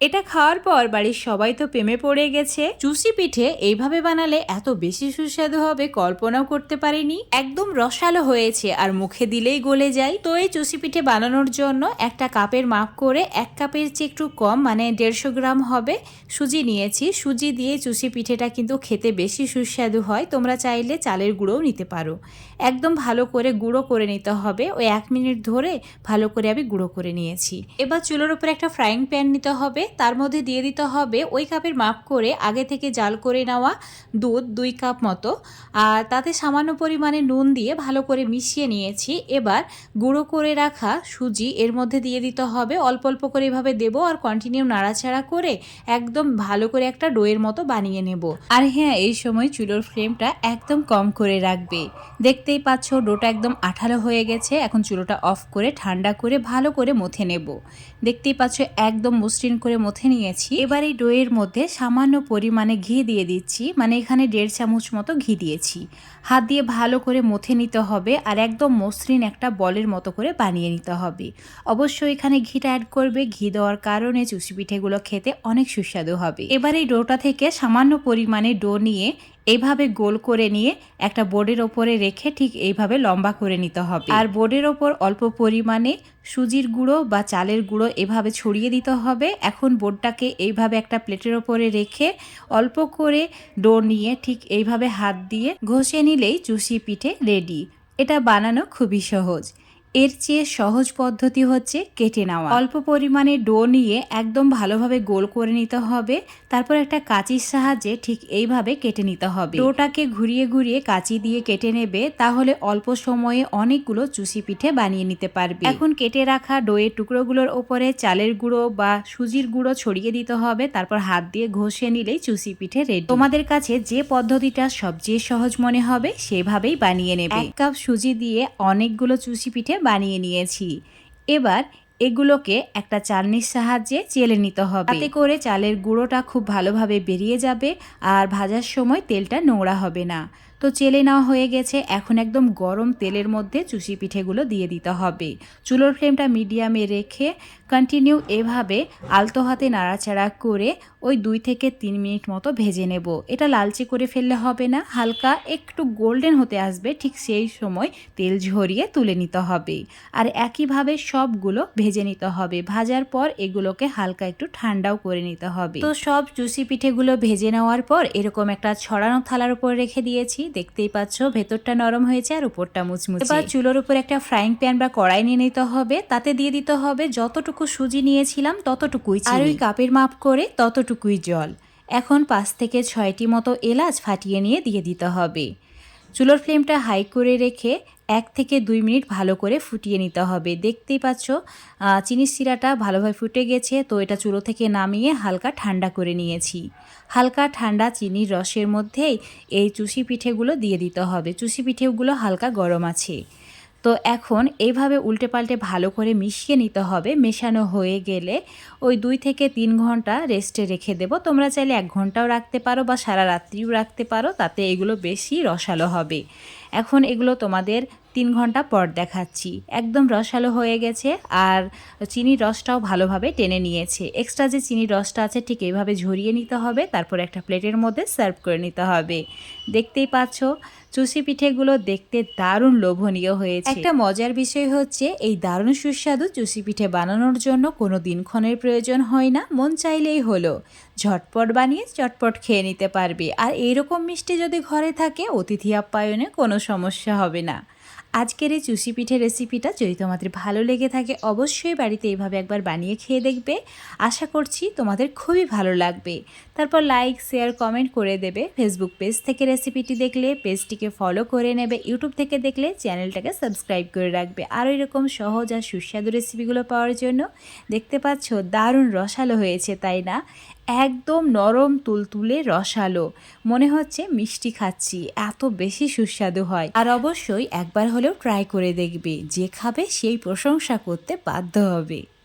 এটা খাওয়ার পর বাড়ির সবাই তো প্রেমে পড়ে গেছে। চুষি পিঠে এইভাবে বানালে এত বেশি সুস্বাদু হবে কল্পনাও করতে পারিনি। একদম রসালো হয়েছে আর মুখে দিলেই গলে যায়। তো এই চুষি পিঠে বানানোর জন্য একটা কাপের মাপ করে এক কাপের চেয়ে একটু কম মানে দেড়শো গ্রাম হবে, সুজি নিয়েছি। সুজি দিয়ে চুষি পিঠেটা কিন্তু খেতে বেশি সুস্বাদু হয়। তোমরা চাইলে চালের গুঁড়োও নিতে পারো। একদম ভালো করে গুঁড়ো করে নিতে হবে। ওই এক মিনিট ধরে ভালো করে আমি গুঁড়ো করে নিয়েছি। এবার চুলোর উপরে একটা ফ্রাইং প্যান নিতে হবে। তার মধ্যে দিয়ে দিতে হবে ওই কাপের মাপ করে আগে থেকে জাল করে নেওয়া দুধ দুই কাপ মতো। আর তাতে সামান্য পরিমাণে নুন দিয়ে ভালো করে মিশিয়ে নিয়েছি। এবার গুঁড়ো করে রাখা সুজি এর মধ্যে দিয়ে দিতে হবে। অল্প অল্প করে এভাবে দেবো আর কন্টিনিউ নাড়াচাড়া করে একদম ভালো করে একটা ডোয়ের মতো বানিয়ে নেব। আর হ্যাঁ এই সময় চুলোর ফ্লেমটা একদম কম করে রাখবে। দেখতেই পাচ্ছ, ডোটা একদম আঠালো হয়ে গেছে। এখন চুলোটা অফ করে ঠান্ডা করে ভালো করে মথে নেব। দেখতেই পাচ্ছ, একদম মসৃণ করে মথে নিয়েছি। এবার এই ডোয়ের মধ্যে সামান্য পরিমাণে ঘি দিয়ে দিচ্ছি। মানে এখানে দেড় চামচ মতো ঘি দিয়েছি। হাত দিয়ে ভালো করে মথে নিতে হবে আর একদম মসৃণ একটা বলের মতো করে বানিয়ে নিতে হবে। অবশ্যই এখানে ঘিটা অ্যাড করবে। ঘি দেওয়ার কারণে চুষি পিঠেগুলো খেতে অনেক সুস্বাদু হবে। এবার এই ডোটা থেকে সামান্য পরিমাণে ডো নিয়ে এইভাবে গোল করে নিয়ে একটা বোর্ডের ওপরে রেখে ঠিক এইভাবে লম্বা করে নিতে হবে। আর বোর্ডের ওপর অল্প পরিমাণে সুজির গুঁড়ো বা চালের গুঁড়ো এভাবে ছড়িয়ে দিতে হবে। এখন বোর্ডটাকে এইভাবে একটা প্লেটের ওপরে রেখে অল্প করে ডো নিয়ে ঠিক এইভাবে হাত দিয়ে ঘষে নিলেই চুষি পিঠে রেডি। এটা বানানো খুবই সহজ। এর চেয়ে সহজ পদ্ধতি হচ্ছে কেটে নেওয়া। অল্প পরিমাণে ডো নিয়ে একদম ভালোভাবে গোল করে নিতে হবে। তারপর একটা কাঁচির সাহায্যে ঠিক এইভাবে কেটে নিতে হবে। ডোটাকে ঘুরিয়ে ঘুরিয়ে কাঁচি দিয়ে কেটে নেবে, তাহলে অল্প সময়ে অনেকগুলো চুষি পিঠে বানিয়ে নিতে পারবে। এখন কেটে রাখা ডোয়ের টুকরোগুলোর ওপরে চালের গুঁড়ো বা সুজির গুঁড়ো ছড়িয়ে দিতে হবে। তারপর হাত দিয়ে ঘষে নিলেই চুষি পিঠে রেডি তোমাদের কাছে যে পদ্ধতিটা সবচেয়ে সহজ মনে হবে, সেভাবেই বানিয়ে নেবে। এক কাপ সুজি দিয়ে অনেকগুলো চুষি পিঠে বানিয়ে নিয়েছি। এবার এগুলোকে একটা চালনির সাহায্যে চেলে নিতে হবে। তাতে করে চালের গুঁড়োটা খুব ভালোভাবে বেরিয়ে যাবে আর ভাজার সময় তেলটা নোংরা হবে না। তো চেলে নেওয়া হয়ে গেছে। এখন একদম গরম তেলের মধ্যে চুষি পিঠেগুলো দিয়ে দিতে হবে। চুলোর ফ্লেমটা মিডিয়ামে রেখে কন্টিনিউ এভাবে আলতো হাতে নাড়াচাড়া করে ওই দুই থেকে তিন মিনিট মতো ভেজে নেব। এটা লালচে করে ফেললে হবে না, হালকা একটু গোল্ডেন হতে আসবে, ঠিক সেই সময় তেল ঝরিয়ে তুলে নিতে হবে। আর একইভাবে সবগুলো ভেজে নিতে হবে। ভাজার পর এগুলোকে হালকা একটু ঠান্ডাও করে নিতে হবে। তো সব চুষি পিঠেগুলো ভেজে নেওয়ার পর এরকম একটা ছড়ানো থালার উপর রেখে দিয়েছি। দেখতেই পাচ্ছ ভেতরটা নরম হয়েছে আর উপরটা মুচমুচে। এবার চুলোর উপর একটা ফ্রাইং প্যান বা কড়াই নিয়ে নিতে হবে তাতে দিয়ে দিতে হবে যতটুকু সুজি নিয়েছিলাম ততটুকুই আর ওই কাপের মাপ করে ততটুকুই জল। এখন পাঁচ থেকে ছয়টি মতো এলাচ ফাটিয়ে নিয়ে দিয়ে দিতে হবে। চুলোর ফ্লেমটা হাই করে রেখে এক থেকে দুই মিনিট ভালো করে ফুটিয়ে নিতে হবে। দেখতেই পাচ্ছ চিনির শিরাটা ভালোভাবে ফুটে গেছে, তো এটা চুলো থেকে নামিয়ে হালকা ঠান্ডা করে নিয়েছি। হালকা ঠান্ডা চিনির রসের মধ্যেই এই চুষি পিঠেগুলো দিয়ে দিতে হবে। চুষি পিঠেগুলো হালকা গরম আছে। তো এখন এইভাবে উল্টে পাল্টে ভালো করে মিশিয়ে নিতে হবে। মেশানো হয়ে গেলে ওই দুই থেকে তিন ঘণ্টা রেস্টে রেখে দেব। তোমরা চাইলে এক ঘন্টাও রাখতে পারো বা সারা রাত্রিও রাখতে পারো, তাতে এগুলো বেশি রসালো হবে। এখন এগুলো তোমাদের তিন ঘণ্টা পর দেখাচ্ছি। একদম রসালো হয়ে গেছে আর চিনির রসটাও ভালোভাবে টেনে নিয়েছে। এক্সট্রা যে চিনির রসটা আছে ঠিক এইভাবে ঝরিয়ে নিতে হবে, তারপর একটা প্লেটের মধ্যে সার্ভ করে নিতে হবে। দেখতেই পাচ্ছ চুষি পিঠেগুলো দেখতে দারুণ লোভনীয় হয়েছে। একটা মজার বিষয় হচ্ছে, এই দারুণ সুস্বাদু চুষি পিঠে বানানোর জন্য কোনো দিনক্ষণের প্রয়োজন হয় না, মন চাইলেই হলো। ঝটপট বানিয়ে চটপট খেয়ে নিতে পারবে। আর এইরকম মিষ্টি যদি ঘরে থাকে, অতিথি আপ্যায়নে কোনো সমস্যা হবে না। আজকের এই চুষি পিঠে রেসিপিটা যদি তোমাদের ভালো লেগে থাকে, অবশ্যই বাড়িতে এইভাবে একবার বানিয়ে খেয়ে দেখবে। আশা করছি তোমাদের খুবই ভালো লাগবে। তারপর লাইক শেয়ার কমেন্ট করে দেবে। ফেসবুক পেজ থেকে রেসিপিটি দেখলে পেজটিকে ফলো করে নেবে। ইউটিউব থেকে দেখলে চ্যানেলটাকে সাবস্ক্রাইব করে রাখবে। আরও এরকম সহজ আর সুস্বাদু রেসিপিগুলো পাওয়ার জন্য দেখতে পাচ্ছ দারুণ রসালো হয়েছে, তাই না? একদম নরম, তুলতুলে, রসালো। মনে হচ্ছে মিষ্টি খাচ্ছি, এত বেশি সুস্বাদু হয়। আর অবশ্যই একবার হলেও ট্রাই করে দেখবে। যে খাবে সেই প্রশংসা করতে বাধ্য হবে।